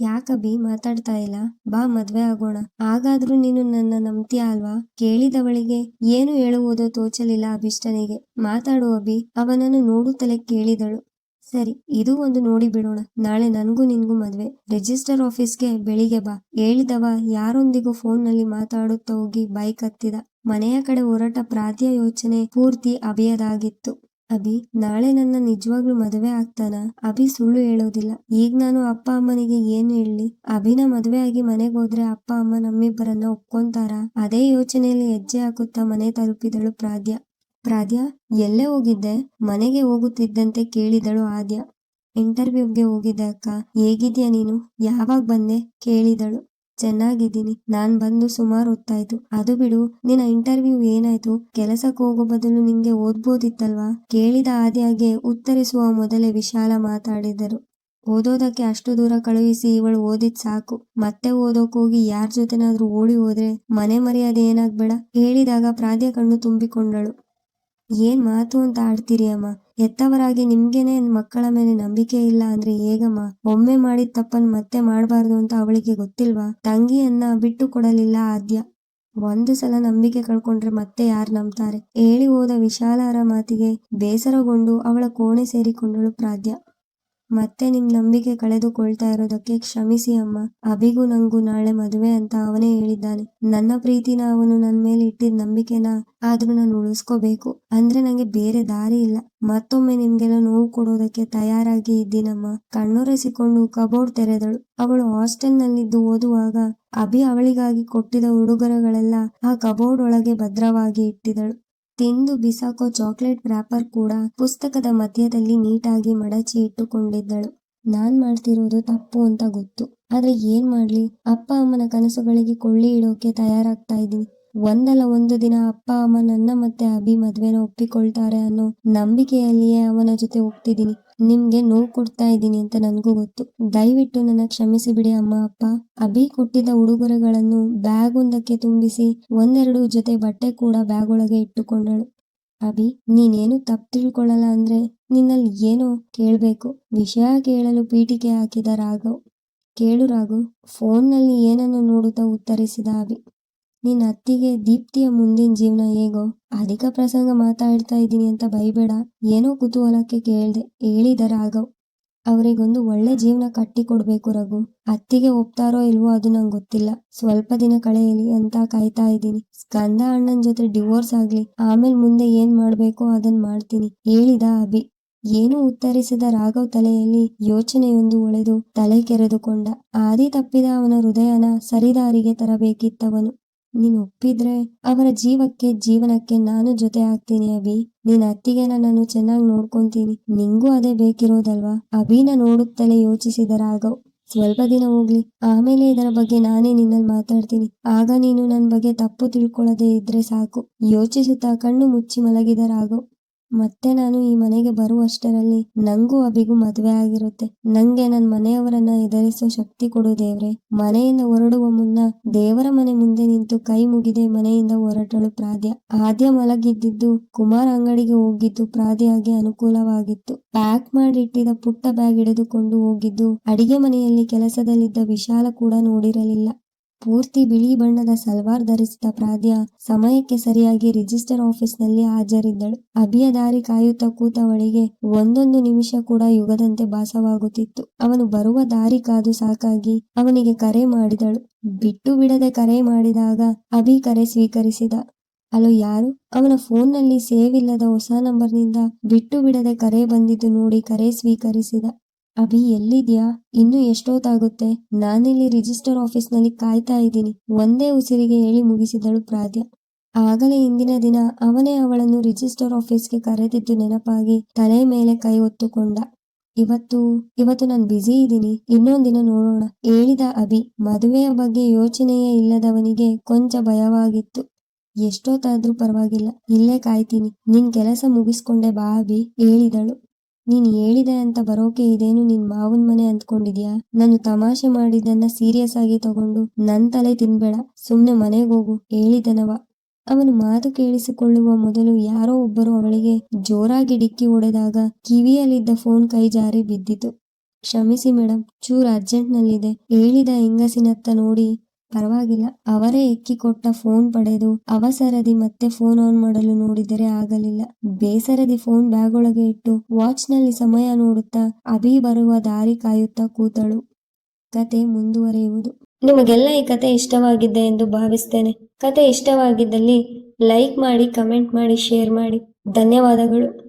ಯಾಕಬಿ ಮಾತಾಡ್ತಾ ಇಲ್ಲ? ಬಾ, ಮದ್ವೆ ಆಗೋಣ. ಹಾಗಾದ್ರೂ ನೀನು ನನ್ನ ನಂಬ್ತೀಯ ಅಲ್ವಾ? ಕೇಳಿದವಳಿಗೆ ಏನು ಹೇಳುವುದೋ ತೋಚಲಿಲ್ಲ ಅಭಿಷ್ಟನಿಗೆ. ಮಾತಾಡು ಅಭಿ ಅವನನ್ನು ನೋಡುತ್ತಲೇ ಕೇಳಿದಳು. ಸರಿ, ಇದು ಒಂದು ನೋಡಿ ಬಿಡೋಣ. ನಾಳೆ ನನ್ಗೂ ನಿನ್ಗೂ ಮದ್ವೆ. ರಿಜಿಸ್ಟರ್ ಆಫೀಸ್ಗೆ ಬೆಳಿಗ್ಗೆ ಬಾ. ಹೇಳಿದವ ಯಾರೊಂದಿಗೂ ಫೋನ್ನಲ್ಲಿ ಮಾತಾಡುತ್ತಾ ಹೋಗಿ ಬೈಕ್ ಹತ್ತಿದ ಮನೆಯ ಕಡೆ ಹೊರಟ ಪ್ರಾತ್ಯ ಯೋಚನೆ ಪೂರ್ತಿ ಅಭಿಯದಾಗಿತ್ತು. ಅಭಿ, ನಾಳೆ ನನ್ನ ನಿಜವಾಗ್ಲೂ ಮದುವೆ ಆಗ್ತಾನ? ಅಭಿ ಸುಳ್ಳು ಹೇಳೋದಿಲ್ಲ. ಈಗ ನಾನು ಅಪ್ಪ ಅಮ್ಮನಿಗೆ ಏನ್ ಹೇಳಲಿ ಅಭಿನ ಮದುವೆ ಆಗಿ ಮನೆಗೆ ಹೋದ್ರೆ ಅಪ್ಪ ಅಮ್ಮ ನಮ್ಮಿಬ್ಬರನ್ನ ಒಪ್ಕೊಂತಾರ? ಅದೇ ಯೋಚನೆಯಲ್ಲಿ ಹೆಜ್ಜೆ ಹಾಕುತ್ತಾ ಮನೆ ತಲುಪಿದಳು ಪ್ರಾದ್ಯ. ಪ್ರಾದ್ಯ, ಎಲ್ಲೇ ಹೋಗಿದ್ದೆ? ಮನೆಗೆ ಹೋಗುತ್ತಿದ್ದಂತೆ ಕೇಳಿದಳು ಆದ್ಯ. ಇಂಟರ್ವ್ಯೂಗೆ ಹೋಗಿದ್ದೆ ಅಕ್ಕ. ಹೇಗಿದ್ಯಾ ನೀನು? ಯಾವಾಗ ಬಂದೆ? ಕೇಳಿದಳು. ಚೆನ್ನಾಗಿದ್ದೀನಿ. ನಾನ್ ಬಂದು ಸುಮಾರು ಹೊತ್ತಾಯ್ತು. ಅದು ಬಿಡು, ನಿನ್ನ ಇಂಟರ್ವ್ಯೂ ಏನಾಯ್ತು? ಕೆಲಸಕ್ಕೆ ಹೋಗೋ ಬದಲು ನಿಂಗೆ ಓದ್ಬೋದಿತ್ತಲ್ವಾ? ಕೇಳಿದ ಆದ್ಯಾಗೆ ಉತ್ತರಿಸುವ ಮೊದಲೇ ವಿಶಾಲ ಮಾತಾಡಿದರು. ಓದೋದಕ್ಕೆ ಅಷ್ಟು ದೂರ ಕಳುಹಿಸಿ ಇವಳು ಓದಿದ್ ಸಾಕು. ಮತ್ತೆ ಓದೋಕ್ ಹೋಗಿ ಯಾರ್ ಜೊತೆನಾದ್ರೂ ಓಡಿ ಹೋದ್ರೆ ಮನೆ ಮರ್ಯಾದೆ ಏನಾಗ್ಬೇಡ? ಹೇಳಿದಾಗ ಪ್ರಾದ್ಯ ಕಣ್ಣು ತುಂಬಿಕೊಂಡಳು. ಏನ್ ಮಾತು ಅಂತ ಆಡ್ತೀರಿ ಅಮ್ಮ? ಎತ್ತವರಾಗಿ ನಿಮ್ಗೇನೆ ಮಕ್ಕಳ ಮೇಲೆ ನಂಬಿಕೆ ಇಲ್ಲ ಅಂದ್ರೆ ಹೇಗಮ್ಮ? ಒಮ್ಮೆ ಮಾಡಿದ ತಪ್ಪನ್ ಮತ್ತೆ ಮಾಡಬಾರ್ದು ಅಂತ ಅವಳಿಗೆ ಗೊತ್ತಿಲ್ವಾ? ತಂಗಿಯನ್ನ ಬಿಟ್ಟು ಕೊಡಲಿಲ್ಲ ಆದ್ಯ. ಒಂದು ಸಲ ನಂಬಿಕೆ ಕಳ್ಕೊಂಡ್ರೆ ಮತ್ತೆ ಯಾರು ನಂಬ್ತಾರೆ? ಹೇಳಿ ಹೋದ ವಿಶಾಲರ ಮಾತಿಗೆ ಬೇಸರಗೊಂಡು ಅವಳ ಕೋಣೆ ಸೇರಿಕೊಂಡಳು ಪ್ರಾದ್ಯ. ಮತ್ತೆ ನಿಮ್ ನಂಬಿಕೆ ಕಳೆದುಕೊಳ್ತಾ ಇರೋದಕ್ಕೆ ಕ್ಷಮಿಸಿ ಅಮ್ಮ. ಅಭಿಗೂ ನಂಗೂ ನಾಳೆ ಮದುವೆ ಅಂತ ಅವನೇ ಹೇಳಿದ್ದಾನೆ. ನನ್ನ ಪ್ರೀತಿನ ಅವನು ನನ್ನ ಮೇಲೆ ಇಟ್ಟಿದ್ ನಂಬಿಕೆನ ಆದ್ರೂ ನಾನು ಉಳಿಸ್ಕೋಬೇಕು. ಅಂದ್ರೆ ನಂಗೆ ಬೇರೆ ದಾರಿ ಇಲ್ಲ. ಮತ್ತೊಮ್ಮೆ ನಿಮ್ಗೆಲ್ಲ ನೋವು ಕೊಡೋದಕ್ಕೆ ತಯಾರಾಗಿ ಇದ್ದೀನಮ್ಮ. ಕಣ್ಣೊರೆಸಿಕೊಂಡು ಕಬೋರ್ಡ್ ತೆರೆದಳು. ಅವಳು ಹಾಸ್ಟೆಲ್ನಲ್ಲಿದ್ದು ಓದುವಾಗ ಅಭಿ ಅವಳಿಗಾಗಿ ಕೊಟ್ಟಿದ ಉಡುಗೊರೆಗಳೆಲ್ಲ ಆ ಕಬೋರ್ಡ್ ಒಳಗೆ ಭದ್ರವಾಗಿ ಇಟ್ಟಿದಳು. ತಿಂದು ಬಿಸಾಕೋ ಚಾಕ್ಲೇಟ್ ವ್ರಾಪರ್ ಕೂಡ ಪುಸ್ತಕದ ಮಧ್ಯದಲ್ಲಿ ನೀಟಾಗಿ ಮಡಚಿ ಇಟ್ಟುಕೊಂಡಿದ್ದಳು. ನಾನ್ ಮಾಡ್ತಿರೋದು ತಪ್ಪು ಅಂತ ಗೊತ್ತು. ಆದ್ರೆ ಏನ್ ಮಾಡ್ಲಿ? ಅಪ್ಪ ಅಮ್ಮನ ಕನಸುಗಳಿಗೆ ಕೊಳ್ಳಿ ಇಡೋಕೆ ತಯಾರಾಗ್ತಾ ಇದ್ದೀನಿ. ಒಂದಲ್ಲ ಒಂದು ದಿನ ಅಪ್ಪ, ಅಮ್ಮ, ನನ್ನ ಮತ್ತೆ ಅಭಿ ಮದ್ವೆನ ಒಪ್ಪಿಕೊಳ್ತಾರೆ ಅನ್ನೋ ನಂಬಿಕೆಯಲ್ಲಿಯೇ ಅವನ ಜೊತೆ ಹೋಗ್ತಿದ್ದೀನಿ. ನಿಮ್ಗೆ ನೋವು ಕೊಡ್ತಾ ಇದ್ದೀನಿ ಅಂತ ನನಗೂ ಗೊತ್ತು. ದಯವಿಟ್ಟು ನನ್ನ ಕ್ಷಮಿಸಿ ಬಿಡಿ ಅಮ್ಮ, ಅಪ್ಪ. ಅಭಿ ಕೊಟ್ಟಿದ್ದ ಉಡುಗೊರೆಗಳನ್ನು ಬ್ಯಾಗ್ ಒಂದಕ್ಕೆ ತುಂಬಿಸಿ ಒಂದೆರಡು ಜೊತೆ ಬಟ್ಟೆ ಕೂಡ ಬ್ಯಾಗ್ ಒಳಗೆ ಇಟ್ಟುಕೊಂಡಳು. ಅಭಿ, ನೀನೇನು ತಪ್ಪು ತಿಳ್ಕೊಳ್ಳಲ್ಲ ಅಂದ್ರೆ ನಿನ್ನಲ್ಲಿ ಏನೋ ಕೇಳ್ಬೇಕು. ವಿಷಯ ಕೇಳಲು ಪೀಠಿಕೆ ಹಾಕಿದ ರಾಘವ್. ಕೇಳು ರಾಘವ್, ಫೋನ್ನಲ್ಲಿ ಏನನ್ನು ನೋಡುತ್ತಾ ಉತ್ತರಿಸಿದ ಅಭಿ. ನಿನ್ನ ಅತ್ತಿಗೆ ದೀಪ್ತಿಯ ಮುಂದಿನ ಜೀವನ ಹೇಗೋ ಅಧಿಕ ಪ್ರಸಂಗ ಮಾತಾಡ್ತಾ ಇದ್ದೀನಿ ಅಂತ ಬೈಬೇಡ ಏನೋ ಕುತೂಹಲಕ್ಕೆ ಕೇಳ್ದೆ, ಹೇಳಿದ ರಾಘವ್. ಅವರಿಗೊಂದು ಒಳ್ಳೆ ಜೀವನ ಕಟ್ಟಿ ಕೊಡ್ಬೇಕು ರಘು. ಅತ್ತಿಗೆ ಒಪ್ತಾರೋ ಇಲ್ವೋ ಅದು ನಂಗೆ ಗೊತ್ತಿಲ್ಲ. ಸ್ವಲ್ಪ ದಿನ ಕಳೆಯಲಿ ಅಂತ ಕಾಯ್ತಾ ಇದ್ದೀನಿ. ಸ್ಕಂದ ಅಣ್ಣನ ಜೊತೆ ಡಿವೋರ್ಸ್ ಆಗ್ಲಿ, ಆಮೇಲೆ ಮುಂದೆ ಏನ್ ಮಾಡ್ಬೇಕೋ ಅದನ್ ಮಾಡ್ತೀನಿ, ಹೇಳಿದ ಅಭಿ. ಏನು ಉತ್ತರಿಸಿದ ರಾಘವ್ ತಲೆಯಲ್ಲಿ ಯೋಚನೆಯೊಂದು ಒಳೆದು ತಲೆ ಕೆರೆದುಕೊಂಡ. ಆದಿ ತಪ್ಪಿದ ಅವನ ಹೃದಯನ ಸರಿದಾರಿಗೆ ತರಬೇಕಿತ್ತವನು. ನೀನ್ ಒಪ್ಪಿದ್ರೆ ಅವರ ಜೀವಕ್ಕೆ, ಜೀವನಕ್ಕೆ ನಾನು ಜೊತೆ ಆಗ್ತೀನಿ, ಅಭಿ. ನಿನ್ ಅತ್ತಿಗೆನ ನಾನು ಚೆನ್ನಾಗಿ ನೋಡ್ಕೊಂತೀನಿ. ನಿಂಗೂ ಅದೇ ಬೇಕಿರೋದಲ್ವಾ? ಅಭಿನ ನೋಡುತ್ತಲೇ ಯೋಚಿಸಿದ ರಾಘವ್, ಸ್ವಲ್ಪ ದಿನ ಹೋಗ್ಲಿ. ಆಮೇಲೆ ಇದರ ಬಗ್ಗೆ ನಾನೇ ನಿನ್ನಲ್ಲಿ ಮಾತಾಡ್ತೀನಿ. ಆಗ ನೀನು ನನ್ ಬಗ್ಗೆ ತಪ್ಪು ತಿಳ್ಕೊಳ್ಳದೇ ಇದ್ರೆ ಸಾಕು. ಯೋಚಿಸುತ್ತಾ ಕಣ್ಣು ಮುಚ್ಚಿ ಮಲಗಿದರಾಗೋ ಮತ್ತೆ ನಾನು ಈ ಮನೆಗೆ ಬರುವಷ್ಟರಲ್ಲಿ ನಂಗೂ ಅಭಿಗೂ ಮದುವೆ ಆಗಿರುತ್ತೆ. ನಂಗೆ ನನ್ ಮನೆಯವರನ್ನ ಎದುರಿಸೋ ಶಕ್ತಿ ಕೊಡು ದೇವ್ರೆ. ಮನೆಯಿಂದ ಹೊರಡುವ ಮುನ್ನ ದೇವರ ಮನೆ ಮುಂದೆ ನಿಂತು ಕೈ ಮುಗಿದೆ ಮನೆಯಿಂದ ಹೊರಟಳು ಪ್ರಾದ್ಯ ಆದ್ಯ ಮಲಗಿದ್ದಿದ್ದು ಕುಮಾರ್ ಅಂಗಡಿಗೆ ಹೋಗಿದ್ದು ಪ್ರಾದ್ಯಗೆ ಅನುಕೂಲವಾಗಿತ್ತು. ಪ್ಯಾಕ್ ಮಾಡಿಟ್ಟಿದ್ದ ಪುಟ್ಟ ಬ್ಯಾಗ್ ಹಿಡಿದುಕೊಂಡು ಹೋಗಿದ್ದು ಅಡಿಗೆ ಮನೆಯಲ್ಲಿ ಕೆಲಸದಲ್ಲಿದ್ದ ವಿಶಾಲ ಕೂಡ ನೋಡಿರಲಿಲ್ಲ. ಪೂರ್ತಿ ಬಿಳಿ ಬಣ್ಣದ ಸಲ್ವಾರ್ ಧರಿಸಿದ ಪ್ರಾದ್ಯ ಸಮಯಕ್ಕೆ ಸರಿಯಾಗಿ ರಿಜಿಸ್ಟರ್ ಆಫೀಸ್ನಲ್ಲಿ ಹಾಜರಿದ್ದಳು. ಅಭಿಯ ದಾರಿ ಕಾಯುತ್ತಾ ಕೂತವಳಿಗೆ ಒಂದೊಂದು ನಿಮಿಷ ಕೂಡ ಯುಗದಂತೆ ಭಾಸವಾಗುತ್ತಿತ್ತು. ಅವನು ಬರುವ ದಾರಿ ಕಾದು ಸಾಕಾಗಿ ಅವನಿಗೆ ಕರೆ ಮಾಡಿದಳು. ಬಿಟ್ಟು ಬಿಡದೆ ಕರೆ ಮಾಡಿದಾಗ ಅಭಿ ಕರೆ ಸ್ವೀಕರಿಸಿದ. ಅಲೋ ಯಾರು? ಅವನ ಫೋನ್ನಲ್ಲಿ ಸೇವ್ ಇಲ್ಲದ ಹೊಸ ನಂಬರ್ನಿಂದ ಬಿಟ್ಟು ಬಿಡದೆ ಕರೆ ಬಂದಿದ್ದು ನೋಡಿ ಕರೆ ಸ್ವೀಕರಿಸಿದ. ಅಭಿ ಎಲ್ಲಿದ್ಯಾ? ಇನ್ನು ಎಷ್ಟೊತ್ತಾಗುತ್ತೆ? ನಾನಿಲ್ಲಿ ರಿಜಿಸ್ಟರ್ ಆಫೀಸ್ನಲ್ಲಿ ಕಾಯ್ತಾ ಇದ್ದೀನಿ. ಒಂದೇ ಉಸಿರಿಗೆ ಹೇಳಿ ಮುಗಿಸಿದಳು ಪ್ರಾದ್ಯ ಆಗಲೇ ಇಂದಿನ ದಿನ ಅವನೇ ಅವಳನ್ನು ರಿಜಿಸ್ಟರ್ ಆಫೀಸ್ಗೆ ಕರೆದಿದ್ದು ನೆನಪಾಗಿ ತಲೆ ಮೇಲೆ ಕೈ ಒತ್ತುಕೊಂಡ ಇವತ್ತು ಇವತ್ತು ನಾನು ಬ್ಯುಸಿ ಇದ್ದೀನಿ. ಇನ್ನೊಂದಿನ ನೋಡೋಣ. ಹೇಳಿದ ಅಭಿ, ಮದುವೆಯ ಬಗ್ಗೆ ಯೋಚನೆಯೇ ಇಲ್ಲದವನಿಗೆ ಕೊಂಚ ಭಯವಾಗಿತ್ತು. ಎಷ್ಟೊತ್ತಾದ್ರೂ ಪರವಾಗಿಲ್ಲ. ಇಲ್ಲೇ ಕಾಯ್ತೀನಿ. ನಿನ್ ಕೆಲಸ ಮುಗಿಸ್ಕೊಂಡೆ ಬಾ ಅಭಿ, ಹೇಳಿದಳು. ನೀನ್ ಹೇಳಿದೆ ಅಂತ ಬರೋಕೆ ಇದೇನು ನಿನ್ ಮಾವನ್ ಮನೆ ಅಂದ್ಕೊಂಡಿದ್ಯಾ? ನಾನು ತಮಾಷೆ ಮಾಡಿದ್ದನ್ನ ಸೀರಿಯಸ್ ಆಗಿ ತಗೊಂಡು ನನ್ ತಲೆ ತಿನ್ಬೇಡ. ಸುಮ್ನೆ ಮನೆಗೆ ಹೋಗು ಹೇಳಿದನವ ಅವನು ಮಾತು ಕೇಳಿಸಿಕೊಳ್ಳುವ ಮೊದಲು ಯಾರೋ ಒಬ್ಬರು ಅವಳಿಗೆ ಜೋರಾಗಿ ಡಿಕ್ಕಿ ಹೊಡೆದಾಗ ಕಿವಿಯಲ್ಲಿದ್ದ ಫೋನ್ ಕೈ ಜಾರಿ ಬಿದ್ದಿತು. ಕ್ಷಮಿಸಿ ಮೇಡಮ್ ಚೂರ್ ಅರ್ಜೆಂಟ್ನಲ್ಲಿದೆ ಹೇಳಿದ ಹೆಂಗಸಿನತ್ತ ನೋಡಿ ಪರವಾಗಿಲ್ಲ. ಅವರೇ ಎಕ್ಕಿ ಕೊಟ್ಟ ಫೋನ್ ಪಡೆದು ಅವಸರದಿ ಮತ್ತೆ ಫೋನ್ ಆನ್ ಮಾಡಲು ನೋಡಿದರೆ ಆಗಲಿಲ್ಲ. ಬೇಸರದಿ ಫೋನ್ ಬ್ಯಾಗ್ ಒಳಗೆ ಇಟ್ಟು ವಾಚ್ನಲ್ಲಿ ಸಮಯ ನೋಡುತ್ತಾ ಅಭಿ ಬರುವ ದಾರಿ ಕಾಯುತ್ತಾ ಕೂತಳು. ಕತೆ ಮುಂದುವರಿಯುವುದು. ನಿಮಗೆಲ್ಲ ಈ ಕತೆ ಇಷ್ಟವಾಗಿದೆ ಎಂದು ಭಾವಿಸ್ತೇನೆ. ಕತೆ ಇಷ್ಟವಾಗಿದ್ದಲ್ಲಿ ಲೈಕ್ ಮಾಡಿ, ಕಮೆಂಟ್ ಮಾಡಿ, ಶೇರ್ ಮಾಡಿ. ಧನ್ಯವಾದಗಳು.